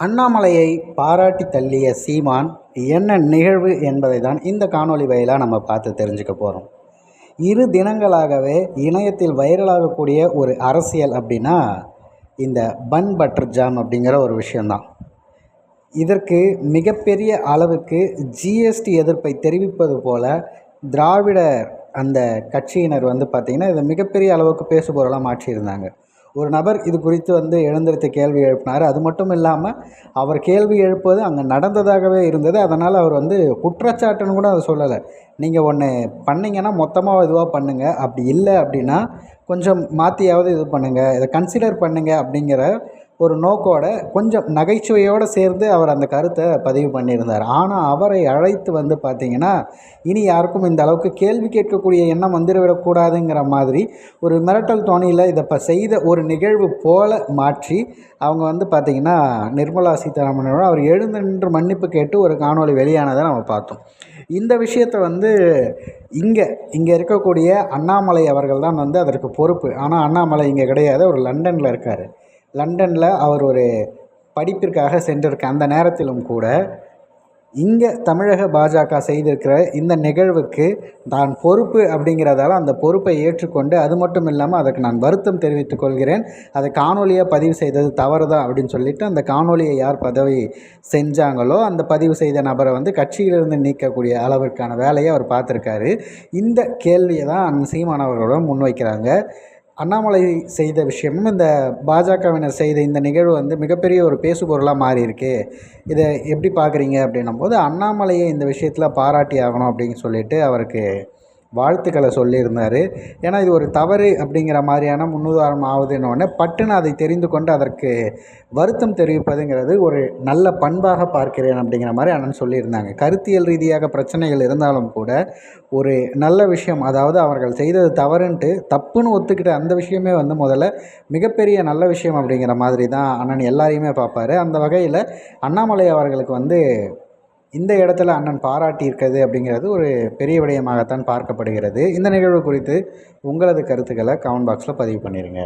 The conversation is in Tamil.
அண்ணாமலையை பாராட்டி தள்ளிய சீமான் என்ன நிகழ்வு என்பதை தான் இந்த காணொளி வாயிலாக நம்ம பார்த்து தெரிஞ்சுக்க போகிறோம் இரு தினங்களாகவே இணையத்தில் வைரலாகக்கூடிய ஒரு அரசியல் அப்படின்னா இந்த பன் பட்டர் ஜாம் அப்படிங்கிற ஒரு விஷயந்தான் இதற்கு மிகப்பெரிய அளவுக்கு ஜிஎஸ்டி எதிர்ப்பை தெரிவிப்பது போல திராவிடர் அந்த கட்சியினர் வந்து பார்த்திங்கன்னா இதை மிகப்பெரிய அளவுக்கு பேசுபொருளாக மாற்றியிருந்தாங்க. ஒரு நபர் இது குறித்து வந்து எழுந்திருத்து கேள்வி எழுப்பினார். அது மட்டும் இல்லாமல் அவர் கேள்வி எழுப்புவது அங்கே நடந்ததாகவே இருந்தது. அதனால் அவர் வந்து குற்றச்சாட்டுன்னு கூட அதை சொல்லலை. நீங்கள் ஒன்று பண்ணிங்கன்னா மொத்தமாக இதுவாக பண்ணுங்கள் அப்படி இல்லை அப்படின்னா கொஞ்சம் மாற்றியாவது இது பண்ணுங்கள் இதை கன்சிடர் பண்ணுங்கள் அப்படிங்கிற ஒரு நோக்கோட கொஞ்சம் நகைச்சுவையோடு சேர்ந்து அவர் அந்த கருத்தை பதிவு பண்ணியிருந்தார். ஆனால் அவரை அழைத்து வந்து பார்த்திங்கன்னா இனி யாருக்கும் இந்த அளவுக்கு கேள்வி கேட்கக்கூடிய எண்ணம் வந்துவிடக்கூடாதுங்கிற மாதிரி ஒரு மிரட்டல் தோணியில் இதை இப்போ செய்த ஒரு நிகழ்வு போல மாற்றி அவங்க வந்து பார்த்திங்கன்னா நிர்மலா சீதாராமனோட அவர் எழுந்து நின்று மன்னிப்பு கேட்டு ஒரு காணொலி வெளியானதை நம்ம பார்த்தோம். இந்த விஷயத்தை வந்து இங்கே இங்கே இருக்கக்கூடிய அண்ணாமலை அவர்கள் தான் வந்து அதற்கு பொறுப்பு. ஆனால் அண்ணாமலை இங்கே கிடையாது. அவர் லண்டனில் இருக்கார். லண்டனில் அவர் ஒரு படிப்பிற்காக சென்றிருக்க அந்த நேரத்திலும் கூட இங்கே தமிழக பாஜக செய்திருக்கிற இந்த நிகழ்வுக்கு தான் பொறுப்பு அப்படிங்கிறதால அந்த பொறுப்பை ஏற்றுக்கொண்டு அது மட்டும் இல்லாமல் அதற்கு நான் வருத்தம் தெரிவித்துக் கொள்கிறேன். அதை காணொலியாக பதிவு செய்தது தவறு தான் அப்படின்னு சொல்லிட்டு அந்த காணொலியை யார் பதவி செஞ்சாங்களோ அந்த பதிவு செய்த நபரை வந்து கட்சியிலிருந்து நீக்கக்கூடிய அளவிற்கான வேலையை அவர் பார்த்துருக்காரு. இந்த கேள்வியை தான் சீமானவர்களோட முன்வைக்கிறாங்க. அண்ணாமலை செய்த விஷயமும் இந்த பாஜகவினர் செய்த இந்த நிகழ்வு வந்து மிகப்பெரிய ஒரு பேசுபொருளாக மாறி இருக்கு இதை எப்படி பார்க்குறீங்க அப்படின்னும் போது அண்ணாமலையை இந்த விஷயத்தில் பாராட்டி ஆகணும் அப்படின்னு சொல்லிட்டு அவருக்கு வாழ்த்துக்களை சொல்லியிருந்தார். ஏன்னா இது ஒரு தவறு அப்படிங்கிற மாதிரியான முன்னுதாரணம் ஆகுதுன்னொடனே பட்டுன்னு அதை தெரிந்து கொண்டு அதற்கு வருத்தம் தெரிவிப்பதுங்கிறது ஒரு நல்ல பண்பாக பார்க்கிறேன் அப்படிங்கிற மாதிரி அண்ணன் சொல்லியிருந்தாங்க. கருத்தியல் ரீதியாக பிரச்சனைகள் இருந்தாலும் கூட ஒரு நல்ல விஷயம் அதாவது அவர்கள் செய்தது தவறுன்ட்டு தப்புன்னு ஒத்துக்கிட்ட அந்த விஷயமே வந்து முதல்ல மிகப்பெரிய நல்ல விஷயம் அப்படிங்கிற மாதிரி தான் அண்ணன் எல்லாரையுமே பார்ப்பார். அந்த வகையில் அண்ணாமலை அவர்களுக்கு வந்து இந்த இடத்துல அண்ணன் பாராட்டியிருக்கிறது அப்படிங்கிறது ஒரு பெரிய விடயமாகத்தான் பார்க்கப்படுகிறது. இந்த நிகழ்வு குறித்து உங்களது கருத்துக்களை கமெண்ட் பாக்ஸில் பதிவு பண்ணிடுங்க